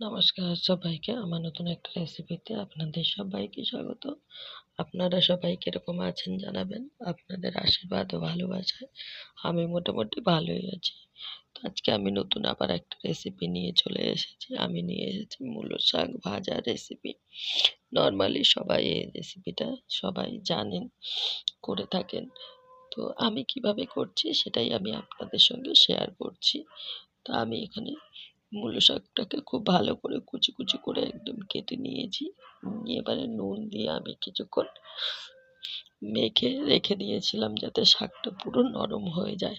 নমস্কার সবাইকে, আমার নতুন একটা রেসিপিতে আপনাদের সবাইকে স্বাগত। আপনারা সবাই কীরকম আছেন জানাবেন? আপনাদের আশীর্বাদ ও ভালোবাসায় আমি মোটামুটি ভালোই আছি। তো আজকে আমি নতুন আবার একটা রেসিপি নিয়ে চলে এসেছি। আমি নিয়ে এসেছি মূলো শাক ভাজা রেসিপি নর্মালি সবাই এই রেসিপিটা সবাই জানেন, করে থাকেন। তো আমি কীভাবে করছি সেটাই আমি আপনাদের সঙ্গে শেয়ার করছি। তা আমি এখানে মূলো শাকটাকে খুব ভালো করে কুচি কুচি করে একদম কেটে নিয়েছি। নিয়ে এবারে নুন দিয়ে আমি কিছুক্ষণ মেখে রেখে দিয়েছিলাম যাতে শাকটা পুরো নরম হয়ে যায়।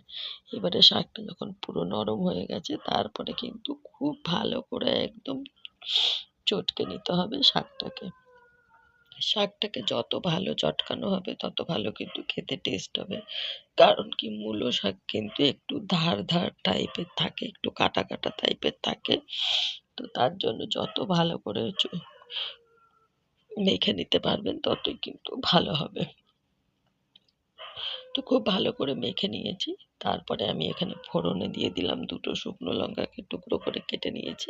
এবারে শাকটা যখন পুরো নরম হয়ে গেছে, তারপরে কিন্তু খুব ভালো করে একদম চটকে নিতে হবে শাকটাকে। শাকটাকে যত ভালো চটকানো হবে, তত ভালো কিন্তু খেতে টেস্ট হবে। কারণ কি, মূলো শাক কিন্তু একটু ধার ধার টাইপের থাকে, একটু কাটা কাটা টাইপের থাকে। তো তার জন্য যত ভালো করে মেখে নিতে পারবেন, ততই কিন্তু ভালো হবে। তো খুব ভালো করে মেখে নিয়েছি। তারপরে আমি এখানে ফোড়নে দিয়ে দিলাম দুটো শুকনো লঙ্কাকে টুকরো করে কেটে নিয়েছি।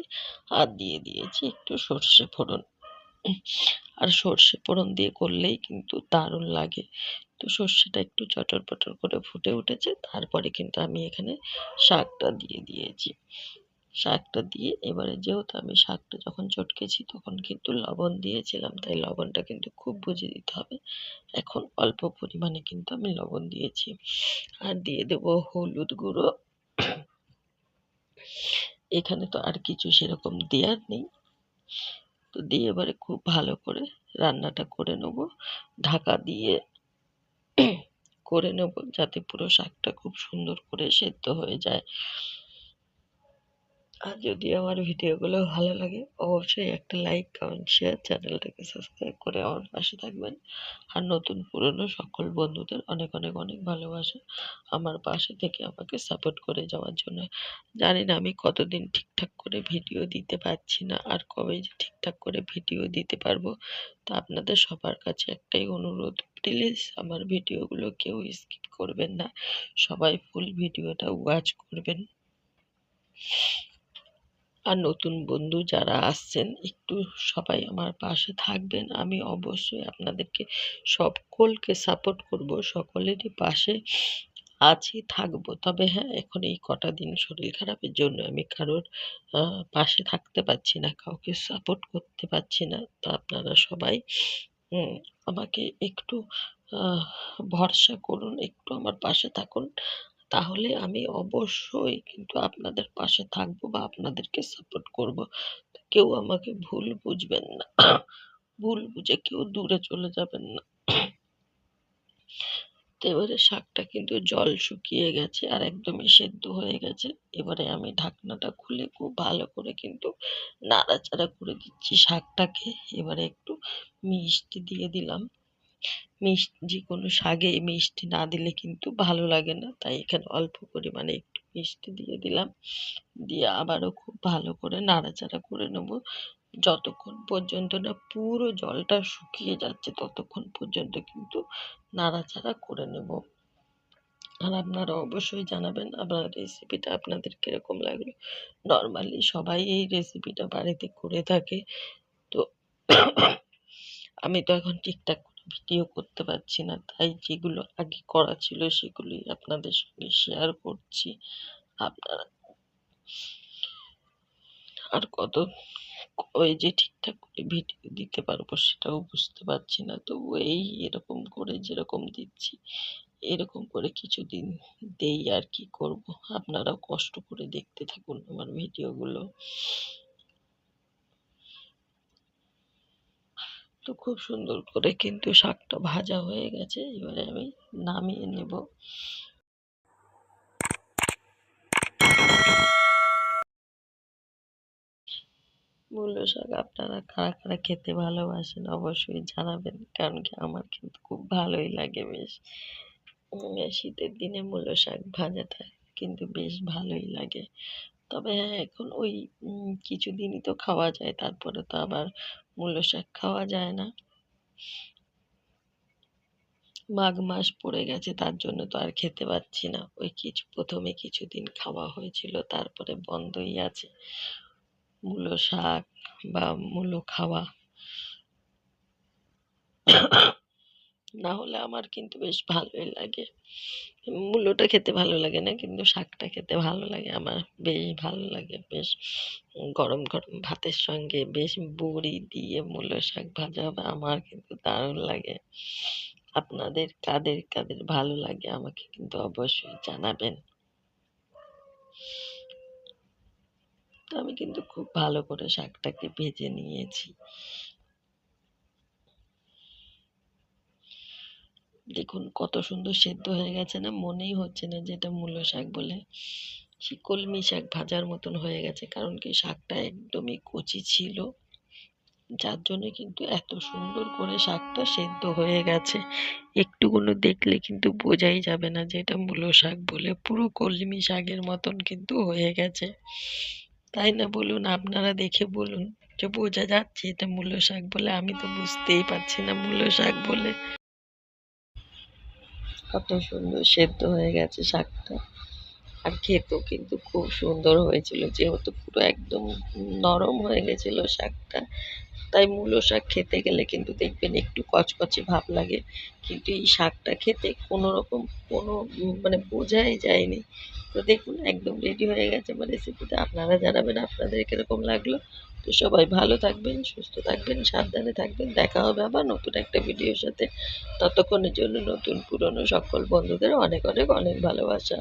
আর দিয়ে দিয়েছি একটু সর্ষে ফোড়ন। আর সর্ষে ফোড়ন দিয়ে করলেই কিন্তু দারুণ লাগে। তো সর্ষেটা একটু চটর পটর করে ফুটে উঠেছে, তারপরে কিন্তু আমি এখানে শাকটা দিয়ে দিয়েছি। শাকটা দিয়ে এবারে যেহেতু আমি শাকটা যখন চটকেছি তখন কিন্তু লবণ দিয়েছিলাম, তাই লবণটা কিন্তু খুব বুঝে দিতে হবে। এখন অল্প পরিমাণে কিন্তু আমি লবণ দিয়েছি। আর দিয়ে দেব হলুদ গুঁড়ো। এখানে তো আর কিছু সেরকম দেওয়ার নেই। তো দিয়ে এবারে খুব ভালো করে রান্নাটা করে নেব। ঢাকা দিয়ে করে নেব যাতে পুরো শাকটা খুব সুন্দর করে সেদ্ধ হয়ে যায়। আর যদি আমার ভিডিওগুলো ভালো লাগে, অবশ্যই একটা লাইক কমেন্ট শেয়ার চ্যানেলটাকে সাবস্ক্রাইব করে আমার পাশে থাকবেন। আর নতুন পুরনো সকল বন্ধুদের অনেক অনেক অনেক ভালোবাসা আমার পাশে থেকে আমাকে সাপোর্ট করে যাওয়ার জন্য। জানি না আমি কতদিন ঠিকঠাক করে ভিডিও দিতে পারছি না আর কবে যে ঠিকঠাক করে ভিডিও দিতে পারব, তো আপনাদের সবার কাছে একটাই অনুরোধ প্লিজ আমার ভিডিওগুলো কেউ স্কিপ করবেন না। সবাই ফুল ভিডিওটা ওয়াচ করবেন। আর নতুন বন্ধু যারা আসছেন, একটু সবাই আমার পাশে থাকবেন। আমি অবশ্যই আপনাদেরকে সকলকে সাপোর্ট করব, সকলেরই পাশে আছি, থাকব। তবে হ্যাঁ এখন এই কটা দিন শরীর খারাপের জন্য আমি কারোর পাশে থাকতে পারছি না, কাউকে সাপোর্ট করতে পারছি না। তো আপনারা সবাই আমাকে একটু ভরসা করুন, একটু আমার পাশে থাকুন। তাহলে আমি অবশ্যই কিন্তু আপনাদের পাশে থাকব বা আপনাদেরকে সাপোর্ট করব। কেউ আমাকে ভুল বুঝবেন না। ভুল বুঝে কেউ দূরে চলে যাবেন না। তো এবারে শাকটা কিন্তু জল শুকিয়ে গেছে আর একদমই সেদ্ধ হয়ে গেছে। এবারে আমি ঢাকনাটা খুলে খুব ভালো করে কিন্তু নাড়াচাড়া করে দিচ্ছি শাকটাকে। এবারে একটু মিষ্টি দিয়ে দিলাম। মিষ্টি যে কোনো শাকে মিষ্টি না দিলে কিন্তু ভালো লাগে না। তাই এখানে অল্প পরিমাণে একটু মিষ্টি দিয়ে দিলাম। দিয়ে আবারও খুব ভালো করে নাড়াচাড়া করে নেব। যতক্ষণ পর্যন্ত না পুরো জলটা শুকিয়ে যাচ্ছে, ততক্ষণ পর্যন্ত কিন্তু নাড়াচাড়া করে নেব। আর আপনারা অবশ্যই জানাবেন আপনার রেসিপিটা আপনাদের কীরকম লাগল। নর্মালি সবাই এই রেসিপিটা বাড়িতে করে থাকে। তো আমি তো এখন ঠিকঠাক ভিডিও করতে পারছি না। তাই যেগুলো আগে করা ছিল সেগুলোই আপনাদের সঙ্গে শেয়ার করছি। আপনারা আর কত ওই যে ঠিকঠাক করে ভিডিও দিতে পারব সেটাও বুঝতে পারছি না। তো এই এরকম করে যেরকম দিচ্ছি, এরকম করে কিছুদিন দেই আর কি করব। আপনারাও কষ্ট করে দেখতে থাকুন আমার ভিডিওগুলো তো খুব সুন্দর করে কিন্তু শাকটা ভাজা হয়ে গেছে। এবারে আমি নামিয়ে নেব। মূলো শাক আপনারা কারা কারা খেতে ভালোবাসেন অবশ্যই জানাবেন, কারণ কি আমার কিন্তু খুব ভালোই লাগে বেশ। শীতের দিনে মূলো শাক ভাজাটা কিন্তু বেশ ভালোই লাগে। তবে হ্যাঁ এখন ওই কিছুদিনই তো খাওয়া যায়, তারপরে তো আবার মূলো শাক খাওয়া যায় না। মাঘ মাস পড়ে গেছে, তার জন্য তো আর খেতে পাচ্ছি না। ওই কিছু, প্রথমে কিছুদিন খাওয়া হয়েছিল, তারপরে বন্ধই আছে। মূলো শাক বা মূলো খাওয়া। না হলে আমার কিন্তু বেশ ভালোই লাগে। মূলোটা খেতে ভালো লাগে না, কিন্তু শাকটা খেতে ভালো লাগে, আমার বেশ ভালো লাগে, বেশ গরম গরম ভাতের সঙ্গে বেশ বড়ি দিয়ে মূলো শাক ভাজা আমার কিন্তু দারুণ লাগে। আপনাদের, কাদের কাদের ভালো লাগে আমাকে কিন্তু অবশ্যই জানাবেন। আমি কিন্তু খুব ভালো করে শাকটাকে ভেজে নিয়েছি। দেখুন কত সুন্দর সেদ্ধ হয়ে গেছে না, মনেই হচ্ছে না যে এটা মূলো শাক বলে। সে কলমি শাক ভাজার মতন হয়ে গেছে, কারণ কি শাকটা একদমই কচি ছিল। যার জন্য কিন্তু এত সুন্দর করে শাকটা সেদ্ধ হয়ে গেছে। একটুকুনো দেখলে কিন্তু বোঝাই যাবে না যে এটা মূলো শাক বলে, পুরো কলমি শাকের মতন কিন্তু হয়ে গেছে। তাই না বলুন, আপনারা দেখে বলুন যে বোঝা যাচ্ছে এটা মূলো শাক বলে, আমি তো বুঝতেই পারছি না মূলো শাক বলে। কত সুন্দর সেদ্ধ হয়ে গেছে শাকটা। আর খেতেও কিন্তু খুব সুন্দর হয়েছিল, যেহেতু পুরো একদম নরম হয়ে গেছিল শাকটা। তাই মূলো শাক খেতে গেলে কিন্তু দেখবেন একটু কচকচে ভাব লাগে। কিন্তু এই শাকটা খেতে কোনো রকম কোনো মানে বোঝাই যায়নি তো দেখুন, একদম রেডি হয়ে গেছে আমার রেসিপিটা আপনারা জানাবেন আপনাদের কীরকম লাগল। তো সবাই ভালো থাকবেন, সুস্থ থাকবেন, সাবধানে থাকবেন। দেখা হবে আবার নতুন একটা ভিডিওর সাথে। ততক্ষণের জন্য নতুন পুরনো সকল বন্ধুদের অনেক অনেক অনেক ভালোবাসা।